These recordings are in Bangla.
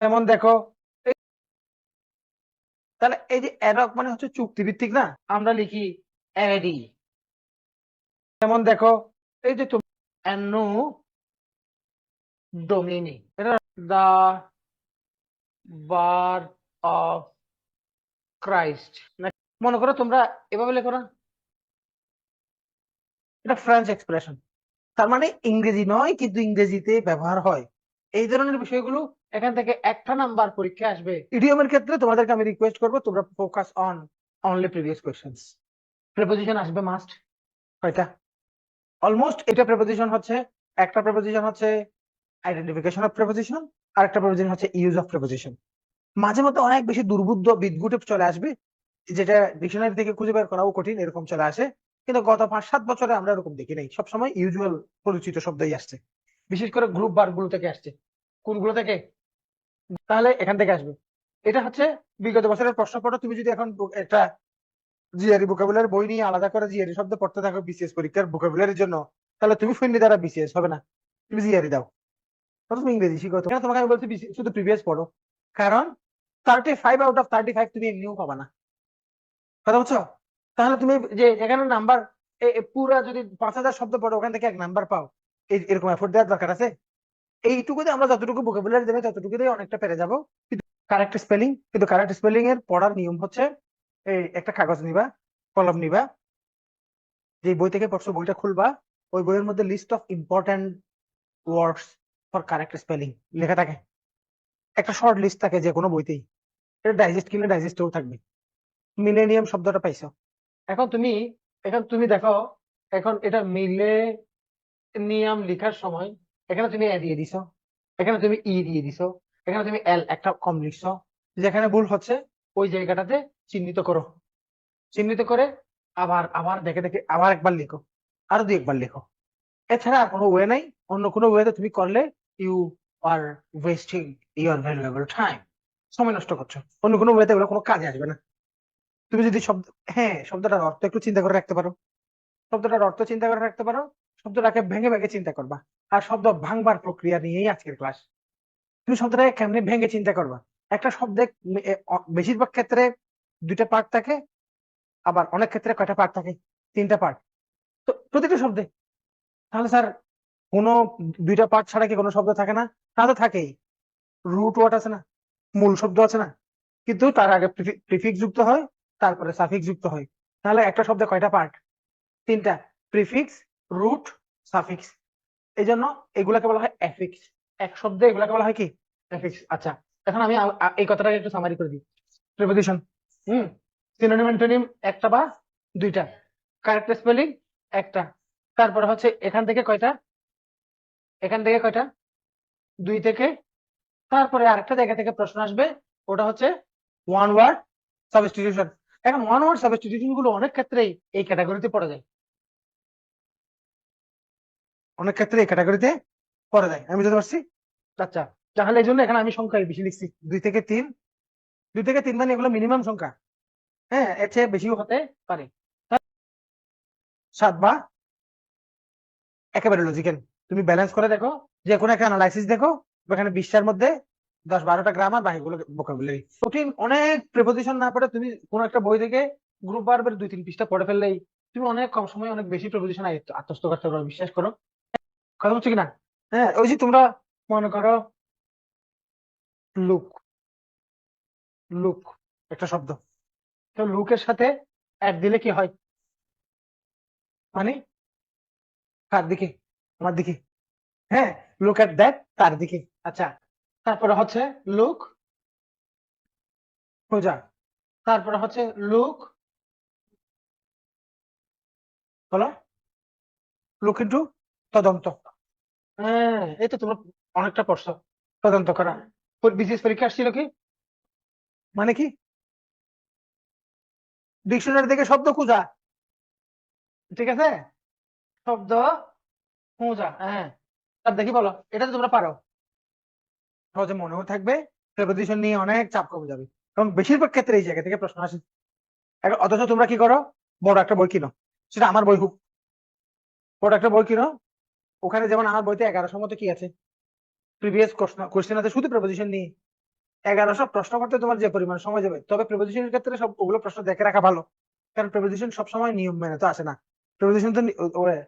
যেমন দেখো তাহলে এই যে অ্যাডক মানে হচ্ছে চুক্তিভিত্তিক না? আমরা লিখি অ্যাডি যেমন দেখো, এই যে তুমি অ্যানো ডোমিনি দা বার অফ ক্রাইস্ট মনে করো তোমরা এভাবে লেখো না? এটা ফ্রেঞ্চ এক্সপ্রেশন তার মানে ইংরেজি নয়, কিন্তু ইংরেজিতে ব্যবহার হয়। এই ধরনের বিষয়গুলো এখান থেকে একটা নাম্বার পরীক্ষা আসবে। ইডিয়মের ক্ষেত্রে তোমাদেরকে আমি রিকোয়েস্ট করব তোমরা focus on only previous questions preposition আসবে মাস্ট কয়টা? অলমোস্ট এটা প্রেপোজিশন হচ্ছে একটা প্রেপোজিশন হচ্ছে আইডেন্টিফিকেশন অফ প্রেপোজিশন আর একটা প্রেপোজিশন হচ্ছে ইউজ অফ প্রেপোজিশন মাঝে মধ্যে অনেক বেশি দুর্বুদ্ধ বিদঘুটে চলে আসবে যেটা ডিকশনারি থেকে খুঁজে বের করাও কঠিন এরকম চলে আসে। কিন্তু গত পাঁচ সাত বছরে আমরা এরকম দেখি নাই। সবসময় ইউজুয়াল পরিচিত শব্দই আসছে। বিশেষ করে গ্রুপ বারগুলো থেকে আসছে। কোনগুলো থেকে? তাহলে এখান থেকে আসবে। এটা হচ্ছে বিগত বছরের প্রশ্নপত্র। তুমি যদি এখন একটা জিআরই ভোকাবুলারি বই নিয়ে আলাদা করে জিআরই শব্দ পড়তে থাকো বিসিএস পরীক্ষার ভোকাবুলারির জন্য, তাহলে তুমি ফিরনি দ্বারা বিসিএস হবে না। তুমি জিআরই দাও। তুমি ইংরেজি শিখো। তোমাকে আমি বলছি শুধু প্রিভিয়াস পড়ো। কারণ thirty five out of thirty five তুমি এমনিও পাবা না। কথা বুঝছ তাহলে তুমি যে এখানে নাম্বার পুরা যদি পাঁচ হাজার শব্দ পড়ো, ওখান থেকে এক নাম্বার পাও। এরকম এফোর্ট দেওয়ার দরকার আছে? এইটুকুতে আমরা যতটুকু ভোকাবুলারি দেবে ততটুকুতেই অনেকটা পেরে যাব। কিন্তু কারেক্ট স্পেলিং কিন্তু কারেক্ট স্পেলিং এর পড়ার নিয়ম হচ্ছে, এই একটা কাগজ নিবা, কলম নিবা যে বই থেকে পড়ছো বইটা খুলবা, ওই বইয়ের মধ্যে list of important words for correct spelling লেখা থাকে। একটা শর্ট লিস্ট থাকে যে কোনো বইতেই। এটা ডাইজেস্ট কিনলে ডাইজেস্ট ডাইজেস্টেও থাকবে। মিলেনিয়াম শব্দটা পাইছো। এখন তুমি এখন তুমি দেখো, এখন এটা মিলে নিয়াম লেখার সময় এখানে তুমি এ দিয়ে দিছো, এখানে তুমি ই দিয়ে দিছো, এখানে তুমি এল একটা কম লিখছো, যেখানে ভুল হচ্ছে ওই জায়গাটাতে চিহ্নিত করো। চিহ্নিত করে আবার আবার দেখে দেখে আবার একবার লিখো, আরও দুই একবার লিখো। এছাড়া আর কোনো ওয়ে নাই, অন্য কোনো ওয়েতে তুমি করলে you are wasting your valuable time সময় নষ্ট করছ। অন্য কোনো ওয়েতে এগুলো কোনো কাজে আসবে না। তুমি যদি শব্দ হ্যাঁ শব্দটার অর্থ একটু চিন্তা করে রাখতে পারো। শব্দটার অর্থ চিন্তা করে রাখতে পারো শব্দটাকে ভেঙে ভেঙে চিন্তা করবা। আর শব্দ ভাঙবার প্রক্রিয়া নিয়েই আজকের ক্লাস। তুমি শব্দটাকে কেমনি ভেঙে চিন্তা করবা? একটা শব্দে বেশিরভাগ ক্ষেত্রে দুইটা পার্ট থাকে, আবার অনেক ক্ষেত্রে কয়টা পার্ট থাকে? তিনটা পার্ট তো প্রতিটা শব্দে। তাহলে স্যার কোনো দুইটা পার্ট ছাড়া কি কোনো শব্দ থাকে না? তা তো থাকেই। রুট ওয়ার্ড আছে না, মূল শব্দ আছে না। কিন্তু তার আগে প্রিফিক্স যুক্ত হয়, তারপরে সাফিক্স যুক্ত হয়। তাহলে একটা শব্দে কয়টা পার্ট তিনটা। প্রিফিক্স রুট সাফিক্স এই জন্য এগুলাকে বলা হয় এফিক্স এক শব্দে এগুলাকে বলা হয় কি? এফিক্স আচ্ছা এখন আমি এই কথাটাকে একটু সামারি করে দিই। প্রিপোজিশন হুম সিনোনিম অ্যান্টোনিম একটা বা দুইটা। কারেক্ট স্পেলিং একটা। তারপরে হচ্ছে এখান থেকে কয়টা? এখান থেকে কয়টা? দুই থেকে। তারপরে আরেকটা জায়গা থেকে প্রশ্ন আসবে, ওটা হচ্ছে ওয়ান ওয়ার্ড সাবস্টিটিউশন এখন ওয়ান ওয়ার্ড সাবস্টিটিউশনগুলো অনেক ক্ষেত্রেই এই ক্যাটাগরিতে পড়ে যায়। অনেক ক্ষেত্রে এই ক্যাটাগরিতে পড়ে যায়। আমি বুঝতে পারছি? আচ্ছা তাহলে এই জন্য এখানে আমি সংখ্যাই বেশি লিখছি। দুই থেকে তিন। দুই থেকে তিন মানে এগুলো মিনিমাম সংখ্যা। হ্যাঁ এর চেয়ে বেশিও হতে পারে। সাত বা একেবারে লজিক্যাল তুমি ব্যালেন্স করে দেখো, যে কোনো একটা অ্যানালাইসিস দেখো এখানে বিশটার মধ্যে দশ বারোটা গ্রামার বাকিগুলো ভোকাবুলারি কঠিন, অনেক প্রেপোজিশন না পড়ে তুমি কোনো একটা বই থেকে গ্রুপ বারবার দুই তিন পৃষ্ঠা পড়ে ফেললেই তুমি অনেক কম সময়ে অনেক বেশি প্রেপোজিশন আত্মস্থ করতে পারো বিশ্বাস করো। কথা হচ্ছে কিনা? হ্যাঁ ওই যে তোমরা মনে করো লুক লুক একটা শব্দ। তো লুকের সাথে অ্যাড দিলে কি হয়? মানে কার দিকে? আমার দিকে। হ্যাঁ লুক এট দ্যাট তার দিকে। আচ্ছা তারপরে হচ্ছে লুক খোঁজা। তারপরে হচ্ছে লুক বলো। লুক ইন্টু তদন্ত। হ্যাঁ এই তো তোমরা অনেকটা পড়ছো, তদন্ত করা। বিসিএস পরীক্ষা আসছিল কি? মানে কি? ডিকশনারি থেকে শব্দ খোঁজা। ঠিক আছে? শব্দ খোঁজা হ্যাঁ। তার দেখি বলো, এটা তো তোমরা পারো। সহজে মনেও থাকবে প্রেপোজিশন নিয়ে অনেক চাপ কমে যাবে। এবং বেশিরভাগ ক্ষেত্রে এই জায়গা থেকে প্রশ্ন আসে। অথচ তোমরা কি করো? বড় একটা বই কিনো। সেটা আমার বই হোক। বড় একটা বই কিনো। ওখানে যেমন আমার বইতে এগারোশো মতো কি আছে? প্রিভিয়াস কোশ্চেন আছে শুধু প্রেপোজিশন নিয়ে। এগারোশো প্রশ্ন করতে তোমার যে পরিমাণ সময় যাবে, তবে প্রিপোজিশনের ক্ষেত্রে সব ওগুলো প্রশ্ন দেখে রাখা ভালো। কারণ প্রিপোজিশন সবসময় নিয়ম মেনে তো আসে না। প্রিপোজিশন তো নি- ও- ও-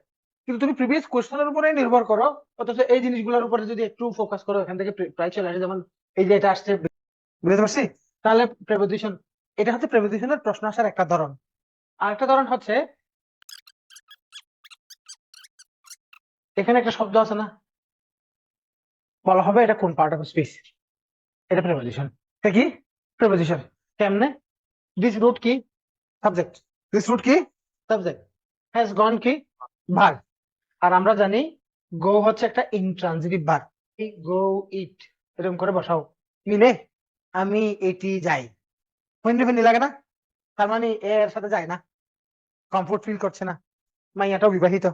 কিন্তু তুমি প্রিভিয়াস কোশ্চেনের উপরে নির্ভর করো, অথচ এই জিনিসগুলোর উপরে যদি একটু ফোকাস করো, এখান থেকে প্রায় চলে আসে। যেমন এই যে এটা আসছে, বুঝতে পারছি? তাহলে প্রেপোজিশন এটা হচ্ছে প্রেপোজিশনের প্রশ্ন আসার একটা ধরন। আরেকটা ধরন হচ্ছে এখানে একটা শব্দ আছে না? বলা হবে এটা কোন পার্ট অফ স্পিচ এটা প্রেপোজিশন এটা কি? প্রেপোজিশন কেমনে? দিস রুট কি? সাবজেক্ট দিস রুট কি? সাবজেক্ট হ্যাজ গন কি? ভার্ব আর আমরা জানি গো হচ্ছে একটা ইনট্রানজিটিভ ভার্ব গো ইট এরকম করে বসাও। মিলে আমি এটি যাই। ফেন্ডি ফেন্ডি লাগে না? তার মানে এর সাথে যায় না। কমফোর্ট ফিল করছে না। মাইয়াটাও বিবাহিত।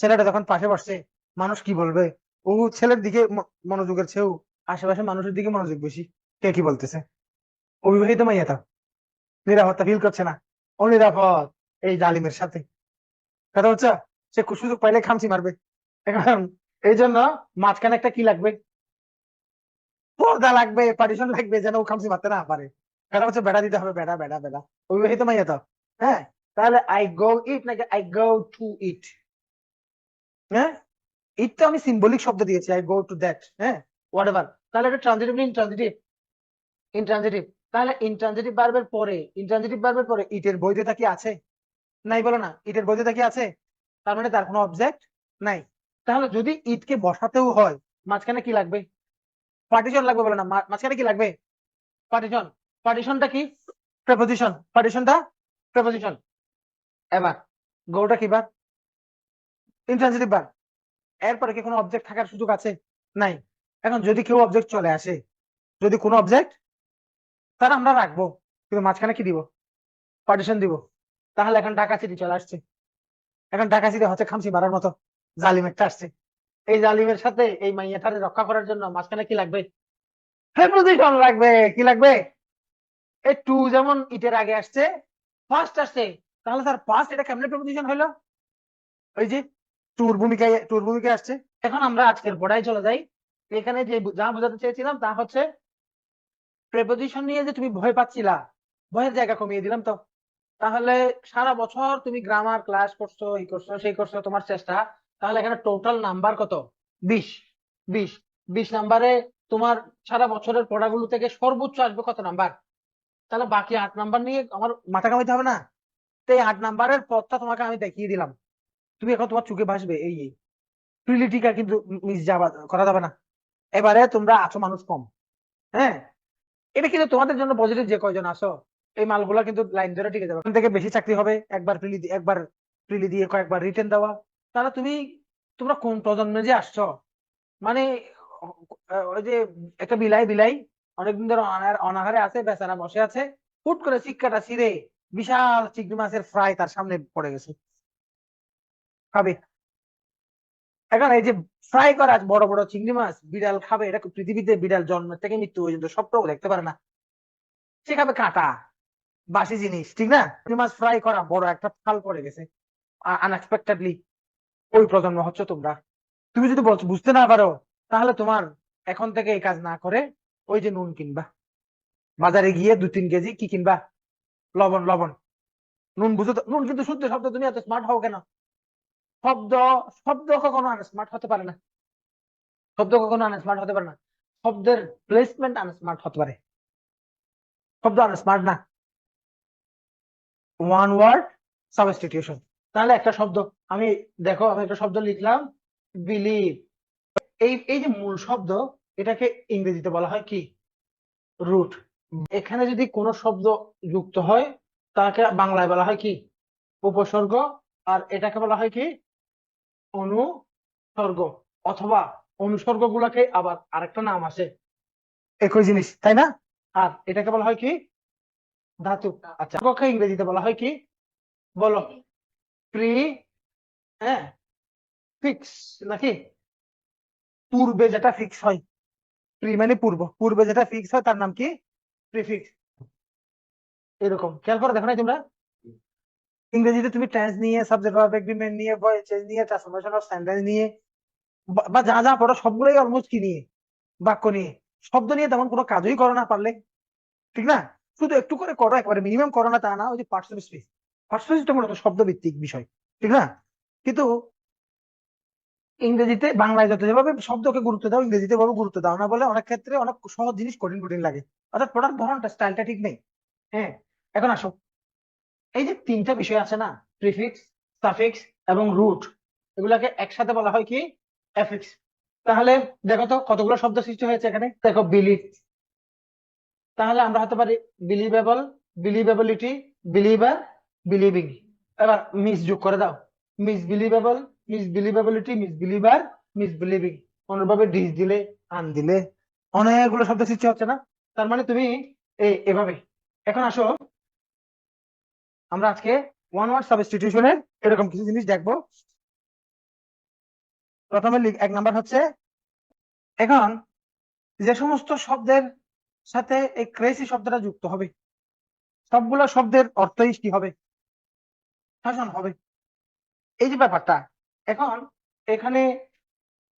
ছেলেটা যখন পাশে বসছে, মানুষ কি বলবে? ও ছেলের দিকে মনোযোগের চেয়েও আশেপাশে মানুষের দিকে মনোযোগ বেশি। কে কি বলতেছে? অবিবাহিত মাইয়াটা নিরাপত্তা ফিল করছে না। ও নিরাপদ এই জালিমের সাথে। কথা হচ্ছে সে সুযোগ পাইলে খামচি মারবে। এখন এই জন্য মাঝখানে একটা কি লাগবে? পর্দা লাগবে পার্টিশন লাগবে, যেন ও খামচি মারতে না পারে। কথা হচ্ছে বেড়া দিতে হবে, বেড়া বেড়া বেড়া। অবিবাহিত মাইয়া তো। হ্যাঁ? তাহলে আই গো ইট নাকি আই গো টু ইট হ্যাঁ? তো আমি সিম্বলিক শব্দ দিয়েছি আই গো টু দ্যাট হ্যাঁ? হোয়াট এভার তাহলে এটা ট্রানজিটিভ ইনট্রানজিটিভ ইনট্রানজিটিভ তাহলে ইনট্রানজিটিভ ভার্বের পরে ইনট্রানজিটিভ ভার্বের পরে ইটের বৈধতা কি আছে? নাই বলো না ইটের বৈধতা কি আছে? তার মানে তার কোনো অবজেক্ট নাই। তাহলে যদি ইটকে বসাতেও হয়, মাঝখানে কি লাগবে? পার্টিশন লাগবে বলো না মাঝখানে কি লাগবে? পার্টিশন পার্টিশনটা কি? প্রেপোজিশন পার্টিশনটা প্রেপোজিশন এবার গোটা কি বার? ইন্ট্রানজিটিভ বার এরপরে কি কোনো অবজেক্ট থাকার সুযোগ আছে? নাই। এখন যদি কেউ অবজেক্ট চলে আসে, যদি কোনো অবজেক্ট তাহলে আমরা রাখব, কিন্তু মাঝখানে কি দিব? পার্টিশন দিব। তাহলে এখন ঢাকা সিটি চলে আসছে। এখন ঢাকা সিটি হচ্ছে খামসি মারার মতো। জালিম একটা আসছে। এই জালিমের সাথে এই মাইয়াটারে রক্ষা করার জন্য মাঝখানে কি লাগবে? প্রেপোজিশন লাগবে। কি লাগবে? এই টু যেমন ইটের আগে আসছে ফার্স্ট আসছে। তাহলে তার ফার্স্ট এটা কেমনে প্রেপোজিশন হলো ওই যে টুর ভূমিকায় টুর ভূমিকায় আসছে। এখন আমরা আজকের পড়ায় চলে যাই। এখানে যে যা বোঝাতে চেয়েছিলাম তা হচ্ছে প্রেপোজিশন নিয়ে যে তুমি ভয় পাচ্ছিলা, ভয়ের জায়গা কমিয়ে দিলাম তো। তাহলে সারা বছর তুমি গ্রামার ক্লাস করছ, এই করছ, সেই করছ, তোমার চেষ্টা। তাহলে এখানে টোটাল নাম্বার কত? বিশ। বিশ। বিশ নাম্বারে তোমার সারা বছরের পড়াগুলো থেকে সর্বোচ্চ আসবে কত নাম্বার তাহলে বাকি আট নাম্বার নিয়ে আমার মাথা কামাইতে হবে না? তো এই আট নাম্বারের পথটা তোমাকে আমি দেখিয়ে দিলাম। তুমি এখন তোমার চোখে ভাসবে, এই প্রিলিটিকা কিন্তু মিস যাবা, করা যাবে না। এবারে তোমরা আছো মানুষ কম হ্যাঁ? এটা কিন্তু তোমাদের জন্য পজিটিভ যে কয়জন আসো এই মালগুলা কিন্তু লাইন ধরে টিকে যাবে। থেকে বেশি চাকরি হবে, একবার প্রিলি একবার প্রিলি দিয়ে কয়েকবার রিটেন দেওয়া। তাহলে তুমি, তোমরা কোন প্রজন্মে যে আসছো? মানে ওই যে একটা বিলাই বিলাই, অনেকদিন ধরে অনাহার- আছে, বেচারা বসে আছে, হুট করে চিক্কাটা ছিঁড়ে বিশাল চিংড়ি মাছের ফ্রাই তার সামনে পড়ে গেছে। খাবে। এখন এই যে ফ্রাই করা বড় বড় চিংড়ি মাছ বিড়াল খাবে, এটা পৃথিবীতে বিড়াল জন্মের থেকে মৃত্যু পর্যন্ত সবটাও দেখতে পারে না। সে খাবে কাঁটা, বাসি জিনিস, ঠিক না? চিংড়ি মাছ ফ্রাই করা বড় একটা ফাল পড়ে গেছে। আনএক্সপেক্টেডলি ওই প্রজন্ম হচ্ছে তোমরা। তুমি যদি বুঝতে না পারো, তাহলে তোমার এখন থেকে এই কাজ না করে ওই যে নুন কিনবা। বাজারে গিয়ে দু, তিন কেজি কি কিনবা? লবণ লবণ। নুন বুঝো নুন কিন্তু শুদ্ধ শব্দ তুমি এত স্মার্ট হও কেন? শব্দ শব্দ কখনো আনস্মার্ট হতে পারে না। শব্দ কখনো আনস্মার্ট হতে পারে না। শব্দের প্লেসমেন্ট আনস্মার্ট হতে পারে। শব্দ আনস্মার্ট না। ওয়ান ওয়ার্ড সাবস্টিটিউশন তাহলে একটা শব্দ, আমি দেখো, আমি একটা শব্দ লিখলাম বিলিভ এই এই যে মূল শব্দ, এটাকে ইংরেজিতে বলা হয় কি? রুট এখানে যদি কোনো শব্দ যুক্ত হয়, তাকে বাংলায় বলা হয় কি? উপসর্গ। আর এটাকে বলা হয় কি? অনুসর্গ অথবা অনুসর্গ গুলাকে আবার আরেকটা নাম আছে। একই জিনিস তাই না? আর এটাকে বলা হয় কি? ধাতু। আচ্ছা ইংরেজিতে বলা হয় কি? বলো। প্রি হ্যাঁ ফিক্স নাকি? পূর্বে যেটা ফিক্স হয়। প্রি মানে পূর্ব। পূর্বে যেটা ফিক্স হয় তার নাম কি? প্রিফিক্স। এরকম। খেয়াল করে দেখো না তোমরা? ইংরেজিতে তুমি টেন্স নিয়ে সাবজেক্ট ভার্ব এগ্রিমেন্ট নিয়ে ভয়েস চেঞ্জ নিয়ে ট্রান্সফরমেশন অফ সেন্টেন্স নিয়ে, বা যা যা পড়ো সবগুলোই অলমোস্ট কি নিয়ে, বাক্য নিয়ে। শব্দ নিয়ে তেমন কোনো কাজই করো না পারলে। ঠিক না? শুধু একটু করে করো, একবারে মিনিমাম করো না তা না, ওই যে parts of speech parts of স্পিচটা মূলত শব্দ ভিত্তিক বিষয়, ঠিক না? কিন্তু ইংরেজিতে, বাংলায় যত যেভাবে শব্দকে গুরুত্ব দাও, ইংরেজিতে ভাবে গুরুত্ব দাও না বলে অনেক ক্ষেত্রে অনেক সহজ জিনিস কঠিন কঠিন লাগে। অর্থাৎ পড়ার ধরনটা স্টাইলটা ঠিক নেই। হ্যাঁ? এখন আসো। এই যে তিনটা বিষয় আছে না প্রিফিক্স সাফিক্স এবং রুট এগুলাকে একসাথে বলা হয় কি? এফিক্স তাহলে দেখো তো কতগুলো শব্দ সৃষ্টি হয়েছে এখানে? দেখো বিলিভ তাহলে আমরা হতে পারি বিলিভেবল বিলিভেবিলিটি বিলিভার বিলিভিং এবার মিস যোগ করে দাও। Mis believable mis believability mis believer mis believing অনুভাবে dis দিলে আন দিলে অনেকগুলো শব্দ সৃষ্টি হচ্ছে না। তার মানে তুমি এই এভাবে। এখন আসো। আমরা আজকে ওয়ান ওয়ার্ড সাবস্টিটিউশনের এরকম কিছু জিনিস দেখব। প্রথমে এক নাম্বার হচ্ছে, এখন যে সমস্ত শব্দের সাথে এই ক্রেসি শব্দটা যুক্ত হবে, সবগুলো শব্দের অর্থই কি হবে? শাসন হবে। এই যে ব্যাপারটা, এখন এখানে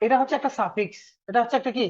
এটা হচ্ছে একটা সাফিক্স এটা হচ্ছে একটা কি?